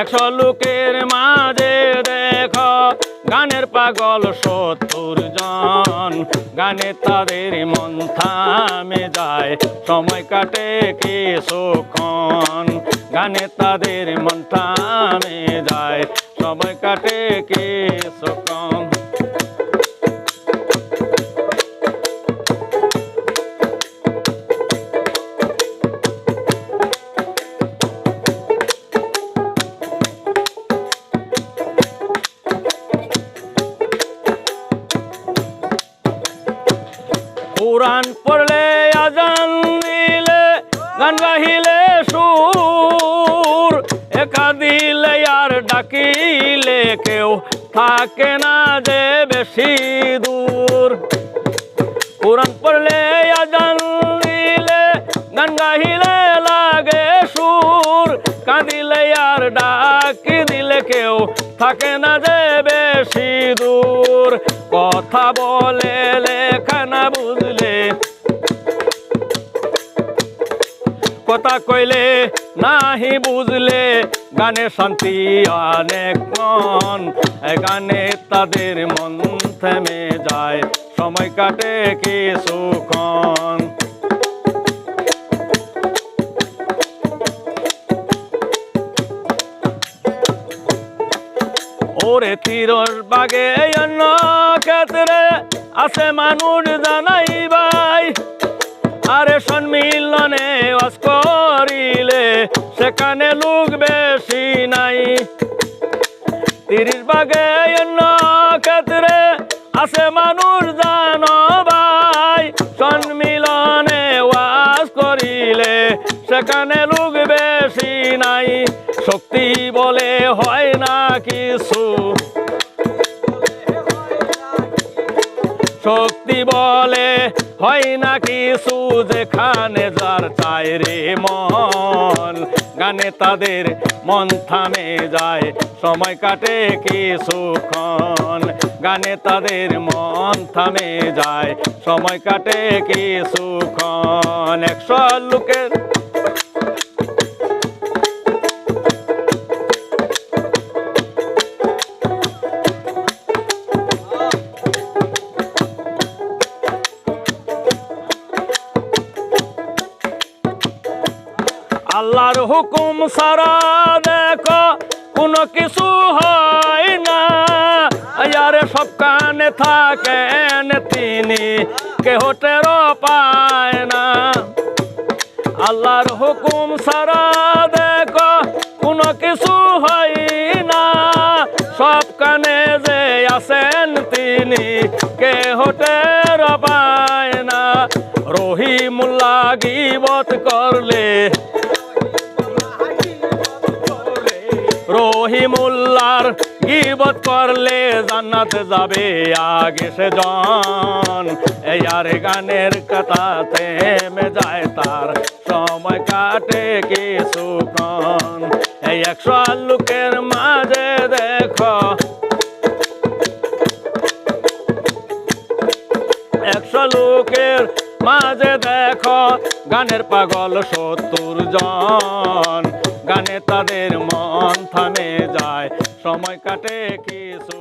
একশো লোকের মাঝে দেখ, গানের পাগল সত্তর জন। গানে তাদের মন থামে যায়, সময় কাটে কে কিছুক্ষণ গানে তাদের মন থামে যায়, সময় কাটে কে কিছুক্ষণ কোরআন পড়লে আজান দিলে, গান গাহিলে সুর। একা দিলে আর ডাকিলে কেউ থাকে না যে বেশি দূর। কোরআন পড়লে আজান দিলে, গান গাহিলে লাগে সুর। কাঁদিলে আর ডাকি দিলে কেউ থাকে না যে বেশি দূর। কথা বলে লেখানা বুঝলে। কথা কইলে নাহি বুঝলে, গানে শান্তি অনেক মন। গানে তাদের মন থেমে যায়, সময় কাটে কি কিছুক্ষণ ওরে তীরর বাগে অন্য ক্ষেত্রে আছে মানুষ জানাই ভাই। আরে সম্মিলনে ওয়াজ করিলে সেখানে লোক বেশি নাই। তিরিশ বাগে অন্য ক্ষেত্রে আছে মানুষ জানো ভাই। সম্মিলনে ওয়াজ করিলে সেখানে লোক বেশি নাই। শক্তি বলে হয় না কিছু। শক্তি বলে হয় না কিছু, যেখানে যার চায় রে মন। গানে তাদের মন থামে যায়, সময় কাটে কিছুক্ষণ। গানে তাদের মন থামে যায়, সময় কাটে কিছুক্ষণ। একশো লোকের আল্লাহর হুকুম সারা দেখো, কোনো কিছু হয় না। আরে সব কানে থাকেন তিনি, কেহ টের পায় না। আল্লাহর হুকুম সারা দেখো, কোনো কিছু হয় না। সব কানে যে আছেন তিনি, কেহ রহিমুল্লার গিবত করলে জান্নাতে যাবে আগে সে জন। এই আর গানের কথা থেমে যায় তার, সময় কাটে কিছুক্ষণ এই একশো লোকের মাঝে দেখো, একশো লোকের মাঝে দেখো, গানের পাগল সত্তর জন। তাদের মন থামে যায়। সময় কাটে কিছু